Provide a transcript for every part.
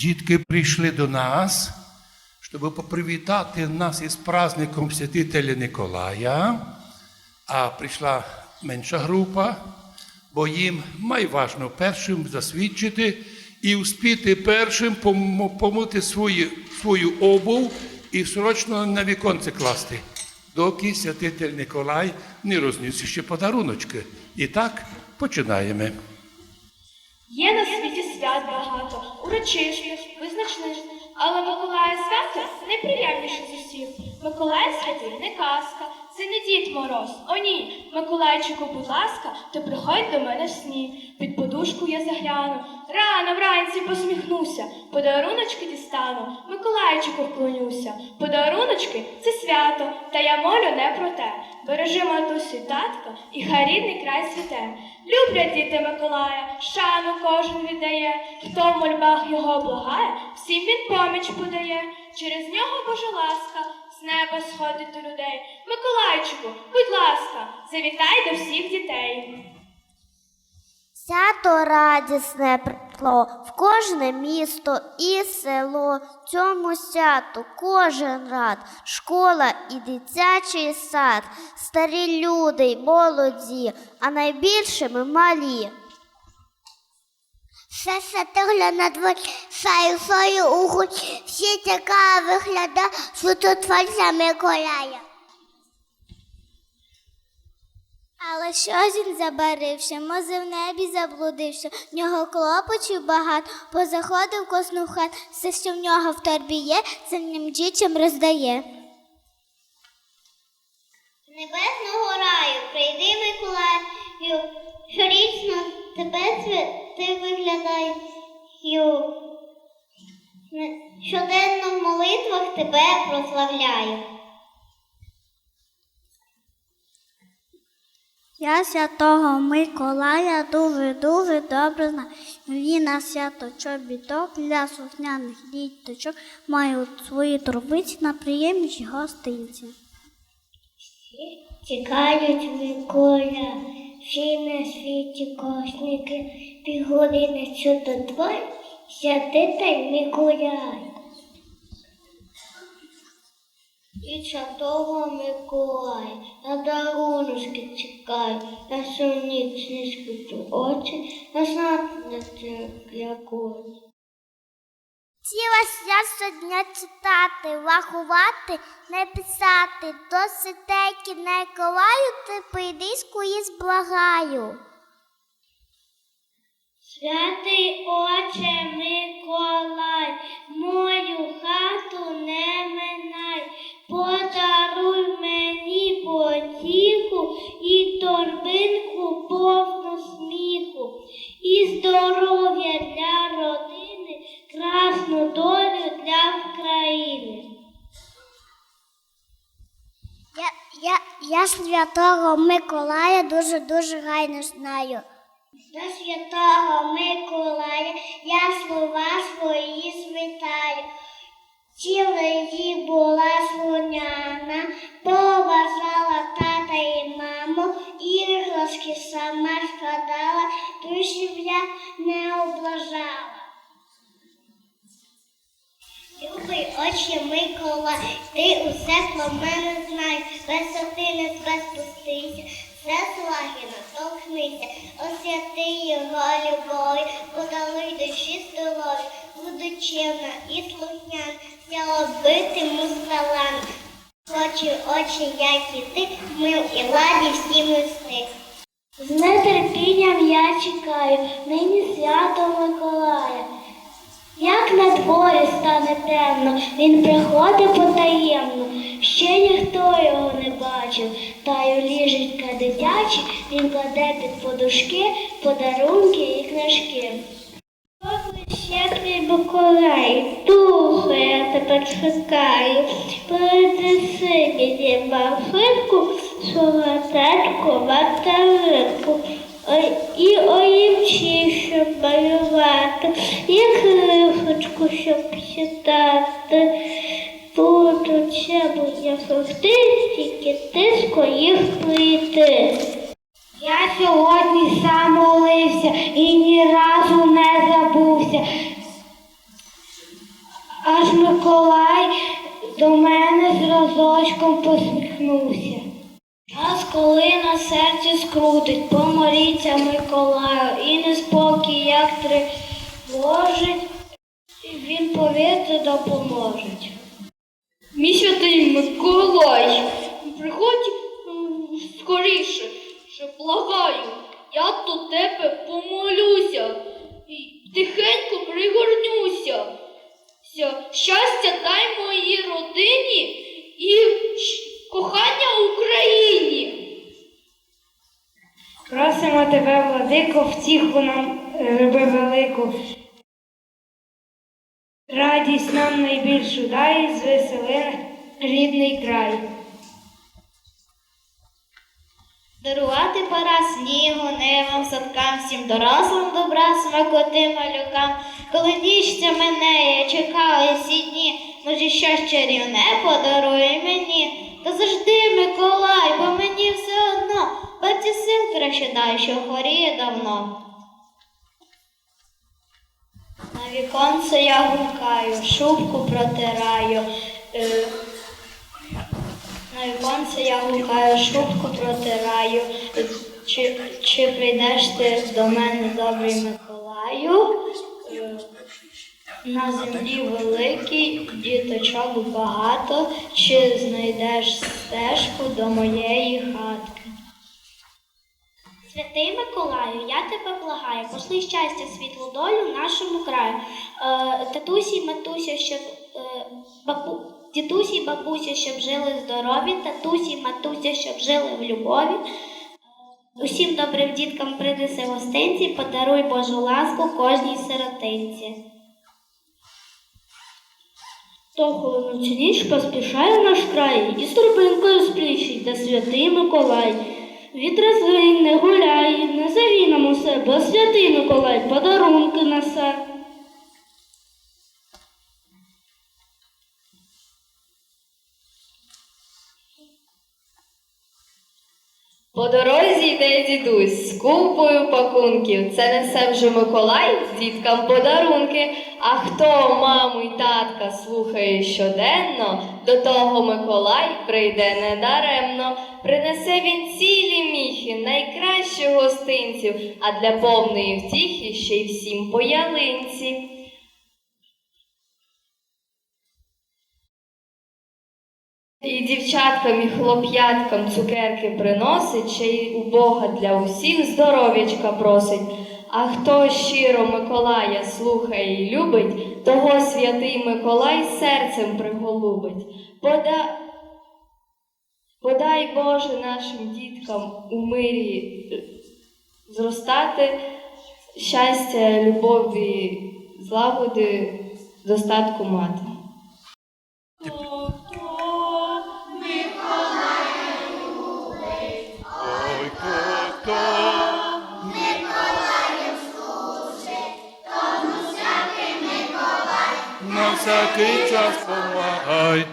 Дітки прийшли до нас, щоб попривітати нас із праздником Святителя Николая. А прийшла менша група, бо їм майважно першим засвідчити і успіти першим помити свої, свою обув і срочно на віконце класти, доки святитель Николай не розніс ще подаруночки. І так починаємо. Є на світі свят багато, урочистих, визначних, але Миколая свято найприємніше з усіх. Миколай святий не казка, це не дід Мороз. О ні, Миколайчику, будь ласка, то приходь до мене в сні. Під подушку я загляну, рано вранці посміхнуся, подаруночки дістану, Миколайчику вклонюся. Подаруночки це свято, та я молю не про те. Бережи матусю й татка, і хай рідний край світе. Люблять діти Миколая, шану кожен віддає, хто в мольбах його благає, всім він поміч подає. Через нього Божа ласка, з неба сходить до людей. Миколайчику, будь ласка, завітай до всіх дітей. Свято радісне припло в кожне місто і село. Цьому святу кожен рад, школа і дитячий сад, старі люди й молоді, а найбільше ми малі. Все святигля на дворі, саю свою всі цікаво вигляда, що тут творця Миколая. Але що ж він забарився, може в небі заблудився, в нього клопочів багато, позаходив косну хат, все, що в нього в торбі є, земним дітям роздає. Небесного раю прийди, Миколаю, щорічно тебе ти виглядаю. Щоденно в молитвах тебе прославляю. Я святого Миколая дуже-дуже добре знаю. Він на свято чобіток для сухняних діточок мають свої турбиці на приємніші гостинці. Чекають Миколя, всі на світі кошники, півгодини чудо твой, не гуляй. І святого Миколай, на даруночки чекай, на сонік не очі, на знати якої. Ціла я щодня читати, рахувати, не писати, досить не колаю, ти прийди і зблагаю. Святий Отче Миколай, мою хату не минай, святого Миколая дуже-дуже гайно знаю. До святого Миколая я слова свої звитаю. Ціла Очі Миколай, ти усе про мене знаєш, висоти не спустися, все слагіна, толкнися, освяти його любові, подаруй душі здоров'я, буду чемна і слухняна, вся битиму салам. Хочу очі, як і ти, мил і ладі всі мисти. З нетерпінням я чекаю, нині свято Миколая. Як на дворі стане темно, він приходить потаємно, ще ніхто його не бачив, та й у ліжечка дитячі він кладе під подушки подарунки і книжки. Щедрий Миколай, духу я тебе чекаю, передеси мені мафинку, солодатку, матаринку. Ой, І олівчі, щоб малювати, і крихочку, щоб читати. Будуть чебуня фрукти, тільки тиско їх прийти. Я сьогодні сам молився і ні разу не забувся. Миколай до мене з разочком посміхнувся. Час, коли на серці скрутить, помоліться Миколаю, і неспокій, як тривожить, він повірте допоможеть. Мій святий Миколай, приходь скоріше, що благаю, я до тебе помолюся і тихенько пригорнюся. Щастя дай моїй родині і кохання Україні. Просимо тебе, владико, втіху нам е, роби велику. Нам найбільшу дай, звесели рідний край. Дарувати пора снігу, нивам, садкам, всім дорослим добра, смакоти малюкам. Коли ніжця мене, я чекаю всі дні, може щось чарівне подарує мені. Та завжди, Миколай, бо мені все одно, бабці син краще дай, що хворіє давно. Віконце я гукаю, шубку протираю. Е, на віконце я гукаю, шубку протираю. Чи, чи прийдеш ти до мене, добрий Миколаю? Е, На землі великий, діточок багато, чи знайдеш стежку до моєї хатки? Святий Миколаю, я тебе благаю, пошли щастя, світлу долю нашому краю. Е, татусі, матуся, щоб е, бабу, дідусі, бабуся, щоб жили здорові, татусі, матуся, щоб жили в любові. Е, Усім добрим діткам принеси гостинці, подаруй Божу ласку кожній сиротинці. То холодну ніч поспішає наш край, і з торбинкою спліщить, де святий Миколай. Вітра не гуляй, не завій нам усе, бо святий Миколай подарунки несе. По дорозі йде дідусь з купою пакунків. Це несе вже Миколай діткам подарунки. А хто маму й татка слухає щоденно, до того Миколай прийде недаремно. Принесе він цілі міхи, найкращих гостинців, а для повної втіхи ще й всім по ялинці. І дівчаткам і хлоп'яткам цукерки приносить, ще й у Бога для усіх здоров'ячка просить. А хто щиро Миколая слухає і любить, того святий Миколай серцем приголубить. Пода... Подай Боже нашим діткам у мирі е, зростати щастя, любові, злагоди, достатку мати. Всякий час помагай,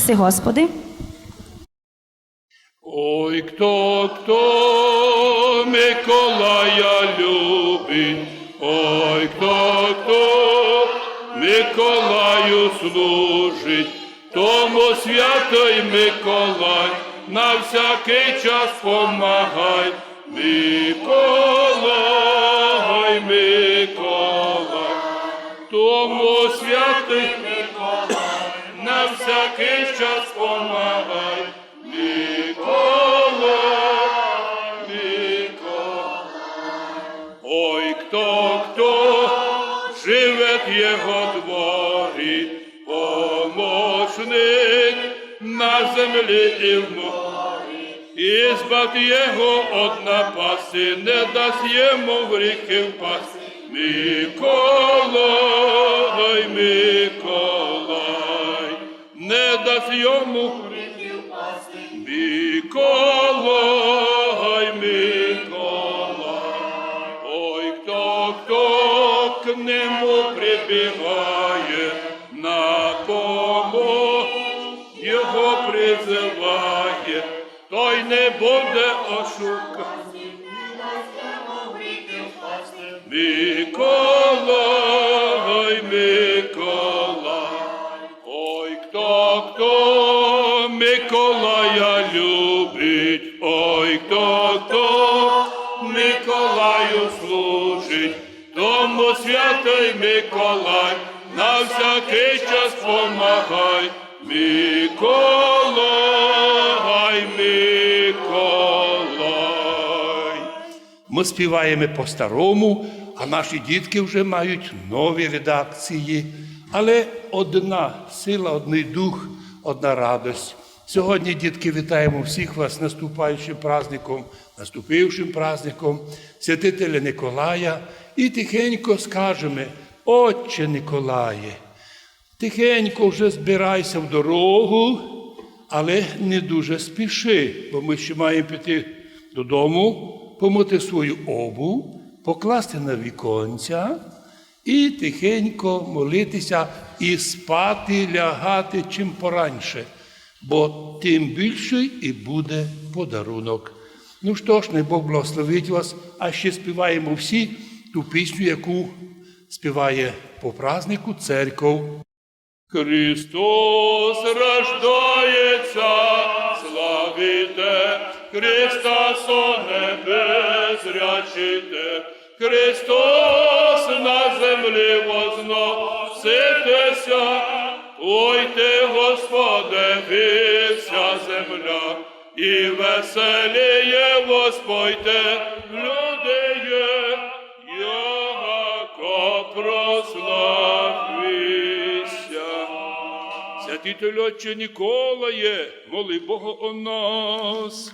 Паси Господи. Ой, хто, хто Миколая любить, ой, хто, хто Миколаю служить, тому святий Миколай на всякий час помагай. Миколай, Миколай, тому святий всякий час помагай. Микола, Микола. Ой, хто, хто живе в його дворі, помощник на землі і в морі, і збавте його от напасти, не дасть йому в гріхи впасти. Миколай, Миколай, не дасть йому. Миколай, Миколай, ой, хто, хто к нему прибігає, на помощь його призиває, той не буде ошуканий. Святий Миколай, на всякий час помагай, Миколай, Миколай. Ми співаємо по-старому, а наші дітки вже мають нові редакції. Але одна сила, одний дух, одна радость. Сьогодні, дітки, вітаємо всіх вас наступаючим праздником, наступившим праздником святителя Николая і тихенько скажемо, Отче Николає, тихенько вже збирайся в дорогу, але не дуже спіши, бо ми ще маємо піти додому, помити свою обув, покласти на віконця і тихенько молитися і спати, лягати чим пораньше, бо тим більший і буде подарунок. Ну що ж, не Бог благословить вас, а ще співаємо всі ту пісню, яку співає по празднику церков. Христос рождається, славіте, Христа соне безрячите, Христос на землі возноситеся, Ойте, Господе, вся земля, і веселіє воспойте, люди яко прославися. Святитель Отче Ніколає, моли Бога о нас.